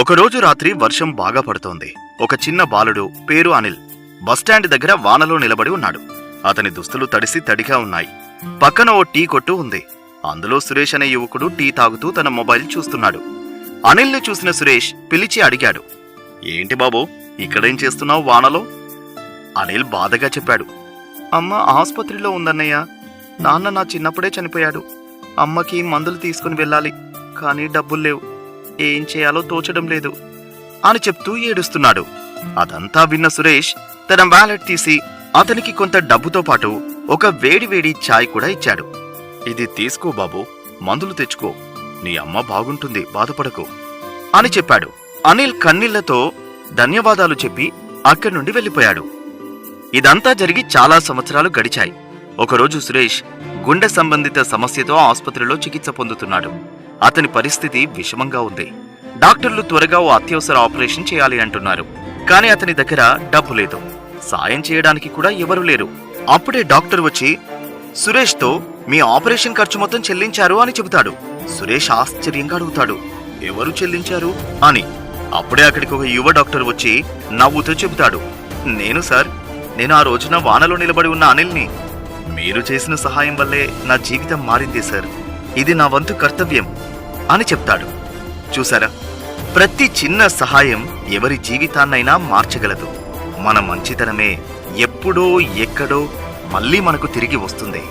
ఒకరోజు రాత్రి వర్షం బాగా పడుతోంది. ఒక చిన్న బాలుడు పేరు అనిల్ బస్టాండ్ దగ్గర వానలో నిలబడి ఉన్నాడు. అతని దుస్తులు తడిసి తడిగా ఉన్నాయి. పక్కన ఓ టీ కొట్టు ఉంది. అందులో సురేష్ అనే యువకుడు టీ తాగుతూ తన మొబైల్ చూస్తున్నాడు. అనిల్ని చూసిన సురేష్ పిలిచి అడిగాడు ఏంటి బాబు ఇక్కడేం చేస్తున్నావు వానలో? అనిల్ బాధగా చెప్పాడు అమ్మ ఆసుపత్రిలో ఉందన్నయ్య. నాన్న నా చిన్నప్పుడే చనిపోయాడు. అమ్మకి మందులు తీసుకుని వెళ్ళాలి కానీ డబ్బులు లేవు. ఏం చేయాలో తోచడం లేదు అని చెప్తూ ఏడుస్తున్నాడు. అదంతా విన్న సురేష్ తన వ్యాలెట్ తీసి అతనికి కొంత డబ్బుతో పాటు ఒక వేడివేడి ఛాయ్ కూడా ఇచ్చాడు. ఇది తీసుకో బాబు మందులు తెచ్చుకో. నీ అమ్మ బాగుంటుంది బాధపడకు. అని చెప్పాడు. అనిల్ కన్నీళ్ళతో ధన్యవాదాలు చెప్పి అక్కడి నుండి వెళ్ళిపోయాడు. ఇదంతా జరిగి చాలా సంవత్సరాలు గడిచాయి. ఒకరోజు సురేష్ గుండె సంబంధిత సమస్యతో ఆసుపత్రిలో చికిత్స పొందుతున్నాడు. అతని పరిస్థితి విషమంగా ఉంది. డాక్టర్లు త్వరగా ఓ అత్యవసర ఆపరేషన్ చేయాలి అంటున్నారు. కానీ అతని దగ్గర డబ్బు లేదు. సాయం చేయడానికి కూడా ఎవరూ లేరు. అప్పుడే డాక్టర్ వచ్చి సురేష్తో మీ ఆపరేషన్ ఖర్చు మొత్తం చెల్లించారు అని చెబుతాడు. సురేష్ ఆశ్చర్యంగా అడుగుతాడు ఎవరు చెల్లించారు? అని. అప్పుడే అక్కడికి ఒక యువ డాక్టర్ వచ్చి నవ్వుతూ చెబుతాడు నేను సార్ నేను ఆ రోజున వానలో నిలబడి ఉన్న అనిల్ని. మీరు చేసిన సహాయం వల్లే నా జీవితం మారింది సార్. ఇది నా వంతు కర్తవ్యం. అని చెప్తాడు. చూసారా? ప్రతి చిన్న సహాయం ఎవరి జీవితాన్నైనా మార్చగలదు. మన మంచితనమే ఎప్పుడో ఎక్కడో మళ్ళీ మనకు తిరిగి వస్తుంది.